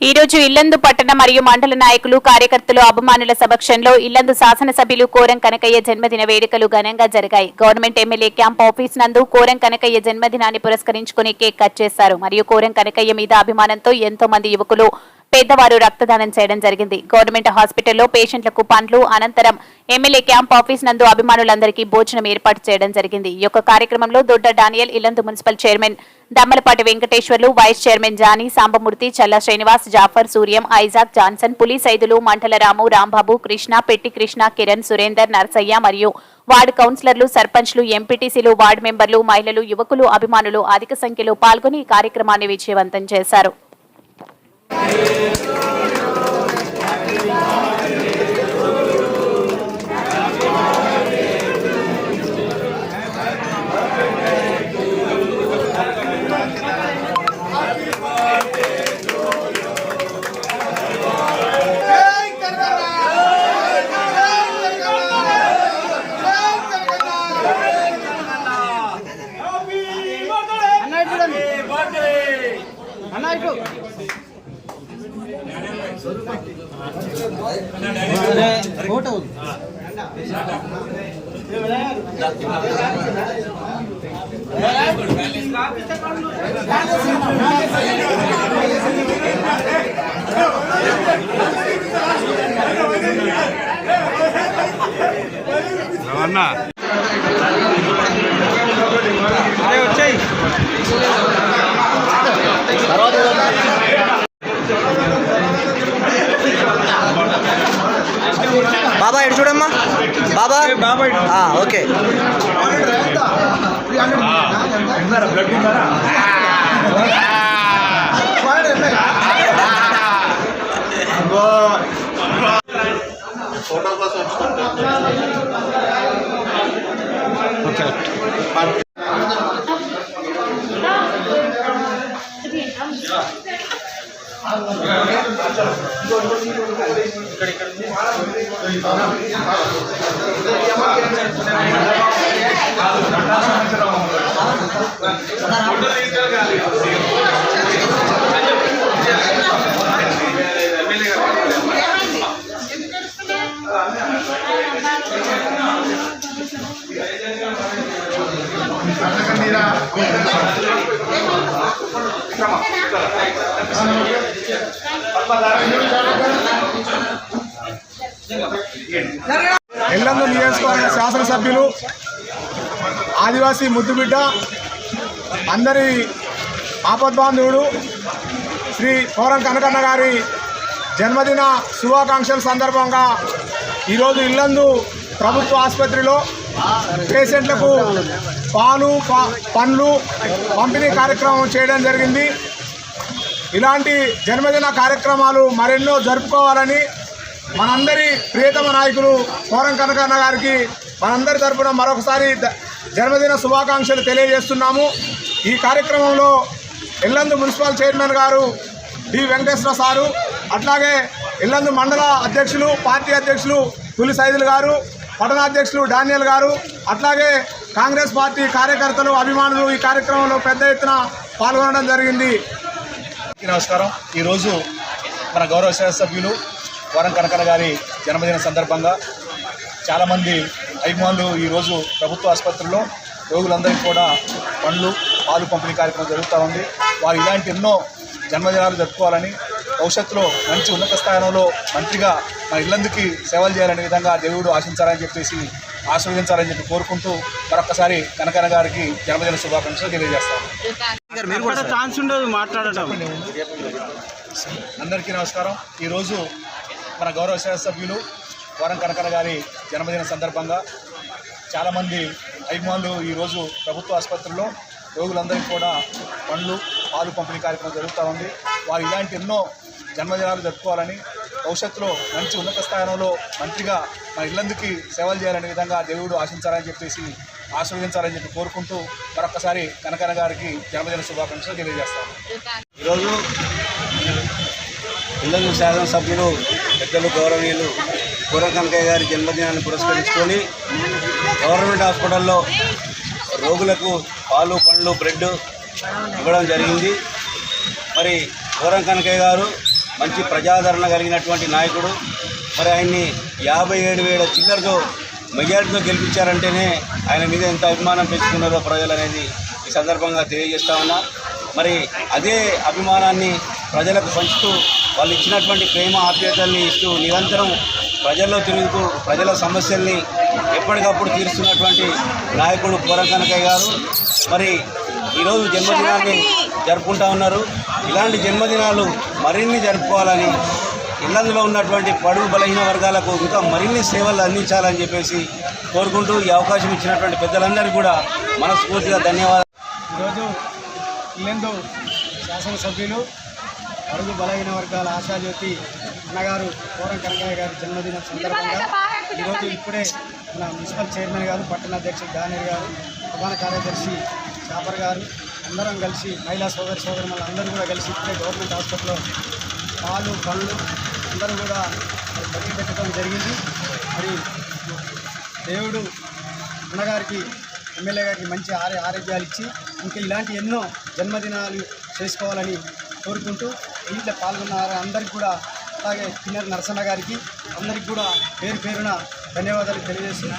ఈ రోజు ఇల్లందు పట్టణ మరియు మండల నాయకులు కార్యకర్తలు అభిమానుల సమక్షంలో ఇల్లందు శాసనసభ్యులు కోరం కనకయ్య జన్మదిన వేడుకలు ఘనంగా జరిగాయి. గవర్నమెంట్ ఎమ్మెల్యే క్యాంప్ ఆఫీస్ నందు కోరం కనకయ్య జన్మదినాన్ని పురస్కరించుకుని కేక్ కట్ చేశారు. మరియు కోరం కనకయ్య మీద అభిమానంతో ఎంతో మంది యువకులు పెద్దవారు రక్తదానం చేయడం జరిగింది. గవర్నమెంట్ హాస్పిటల్లో పేషెంట్లకు పండ్లు అనంతరం ఎమ్మెల్యే క్యాంప్ ఆఫీస్ నందు అభిమానులందరికీ భోజనం ఏర్పాటు చేయడం జరిగింది. ఈ యొక్క కార్యక్రమంలో Dodda Daniel Yellandu municipal chairman Dammalapati Venkateswarlu vice chairman Johnny Sambamurthy Challa Srinivas Jafar Suryam Isaac Johnson Puli Saidulu Mantalaramu Rambabu Krishna పెట్టి కృష్ణ కిరణ్ సురేందర్ నర్సయ్య మరియు వార్డు కౌన్సిలర్లు సర్పంచ్లు ఎంపీటీసీలు వార్డు మెంబర్లు మహిళలు యువకులు అభిమానులు అధిక సంఖ్యలో పాల్గొని ఈ కార్యక్రమాన్ని విజయవంతం చేశారు. అన్నా అరే వచ్చాయి బాబా ఇటు చూడమ్మా. బాబా? బాబాయ్ ఆ, ఓకే. Gracias. ఎల్లందు నియోజకవర్గ శాసనసభ్యులు ఆదివాసీ ముద్దుబిడ్డ అందరి ఆపద్బాంధువుడు శ్రీ కోరం కనకన్న గారి జన్మదిన శుభాకాంక్షల సందర్భంగా ఈరోజు ఇల్లందు ప్రభుత్వ ఆసుపత్రిలో పేషెంట్లకు పాలు ప- పండ్లు పంపిణీ కార్యక్రమం చేయడం జరిగింది. ఇలాంటి జన్మదిన కార్యక్రమాలు మరెన్నో జరుపుకోవాలని మనందరి ప్రియతమ నాయకులు కోరం కనకన్న గారికి మనందరి తరఫున మరొకసారి జన్మదిన శుభాకాంక్షలు తెలియజేస్తున్నాము. ఈ కార్యక్రమంలో ఇల్లందు మున్సిపల్ చైర్మన్ గారు డి. వెంకటేశ్వర సారు అట్లాగే ఇల్లందు మండల అధ్యక్షులు పార్టీ అధ్యక్షులు పులి సైదులు గారు పట్టణాధ్యక్షులు డానియల్ గారు అట్లాగే కాంగ్రెస్ పార్టీ కార్యకర్తలు అభిమానులు ఈ కార్యక్రమంలో పెద్ద ఎత్తున పాల్గొనడం జరిగింది. నమస్కారం. ఈరోజు మన గౌరవ సభ్యులు వరం కనకన గారి జన్మదిన సందర్భంగా చాలామంది అభిమానులు ఈరోజు ప్రభుత్వ ఆసుపత్రిలో రోగులందరికీ కూడా పండ్లు పాలు పంపిణీ కార్యక్రమం జరుగుతూ ఉంది. వారు ఇలాంటి ఎన్నో జన్మదినాలు జరుపుకోవాలని భవిష్యత్తులో మంచి ఉన్నత స్థానంలో మంత్రిగా మన ఇల్లందుకి సేవలు చేయాలనే విధంగా దేవుడు ఆశించాలని చెప్పేసి ఆశీర్వదించాలని చెప్పి కోరుకుంటూ మరొకసారి కనకన గారికి జన్మదిన శుభాకాంక్షలు తెలియజేస్తాం. మీరు కూడా ఛాన్స్ ఉండదు మాట్లాడటం. అందరికీ నమస్కారం. ఈరోజు మన గౌరవ శాసనసభ్యులు వరం కనకన గారి జన్మదిన సందర్భంగా చాలామంది అభిమానులు ఈరోజు ప్రభుత్వ ఆసుపత్రిలో రోగులందరికీ కూడా పండ్లు పాలు పంపిణీ కార్యక్రమం జరుగుతూ ఉంది. వారు ఇలాంటి ఎన్నో జన్మదినాలు జరుపుకోవాలని భవిష్యత్తులో మంచి ఉన్నత స్థానంలో మంత్రిగా మన ఇల్లందుకి సేవలు చేయాలనే విధంగా దేవుడు ఆశించాలని చెప్పేసి ఆశీర్వదించాలని చెప్పి కోరుకుంటూ మరొకసారి కనకన గారికి జన్మదిన శుభాకాంక్షలు తెలియజేస్తాను. ఈరోజు ఇల్లందు శాసనసభ్యులు పెద్దలు గౌరవనీయులు కూర కనకయ్య గారి జన్మదినాన్ని పురస్కరించుకొని గవర్నమెంట్ హాస్పిటల్లో రోగులకు పాలు పండ్లు బ్రెడ్ ఇవ్వడం జరిగింది. మరి కూరం కనకయ్య గారు మంచి ప్రజాదరణ కలిగినటువంటి నాయకుడు. మరి ఆయన్ని యాభై ఏడు వేల చిల్లరతో మెజార్టీతో గెలిపించారంటేనే ఆయన మీద ఎంత అభిమానం పెంచుకున్నారో ప్రజలు అనేది ఈ సందర్భంగా తెలియజేస్తా ఉన్నా. మరి అదే అభిమానాన్ని ప్రజలకు పంచుతూ వాళ్ళు ఇచ్చినటువంటి ప్రేమ ఆప్యాయతల్ని ఇస్తూ నిరంతరం ప్రజల్లో తిరుగుతూ ప్రజల సమస్యల్ని ఎప్పటికప్పుడు తీరుస్తున్నటువంటి నాయకుడు కూరం కనకయ్య గారు. మరి ఈరోజు జన్మదినాన్ని జరుపుకుంటా ఉన్నారు. ఇలాంటి జన్మదినాలు మరిన్ని జరుపుకోవాలని ఇళ్ళందులో ఉన్నటువంటి పడుగు బలహీన వర్గాలకు ఇంకా మరిన్ని సేవలు అందించాలని చెప్పేసి కోరుకుంటూ ఈ అవకాశం ఇచ్చినటువంటి పెద్దలందరికీ కూడా మనస్ఫూర్తిగా ధన్యవాదాలు. ఈరోజు ఇల్లెందు శాసనసభ్యులు పడుగు బలహీన వర్గాల ఆశాజ్యోతి అన్నగారు కోరం కనకయ్య గారి జన్మదినం సందర్భంగా ఈరోజు ఇప్పుడే మన మున్సిపల్ చైర్మన్ గారు పట్టణ అధ్యక్షుడు దానేర్ గారు ప్రధాన కార్యదర్శి చాపర్ గారు అందరం కలిసి మహిళా సోదరి సోదరులు అందరూ కూడా కలిసి ఇప్పుడే గవర్నమెంట్ హాస్పిటల్లో పాలు పళ్ళు అందరూ కూడా బట్టి పెట్టడం జరిగింది. మరి దేవుడు అన్నగారికి ఎమ్మెల్యే గారికి మంచి ఆరోగ్య ఆరోగ్యాలు ఇచ్చి ఇంకా ఇలాంటి ఎన్నో జన్మదినాలు చేసుకోవాలని కోరుకుంటూ దీంట్లో పాల్గొన్న అందరికీ కూడా అలాగే కిన్నెర నరసన్న గారికి అందరికీ కూడా పేరు పేరున ధన్యవాదాలు తెలియజేసి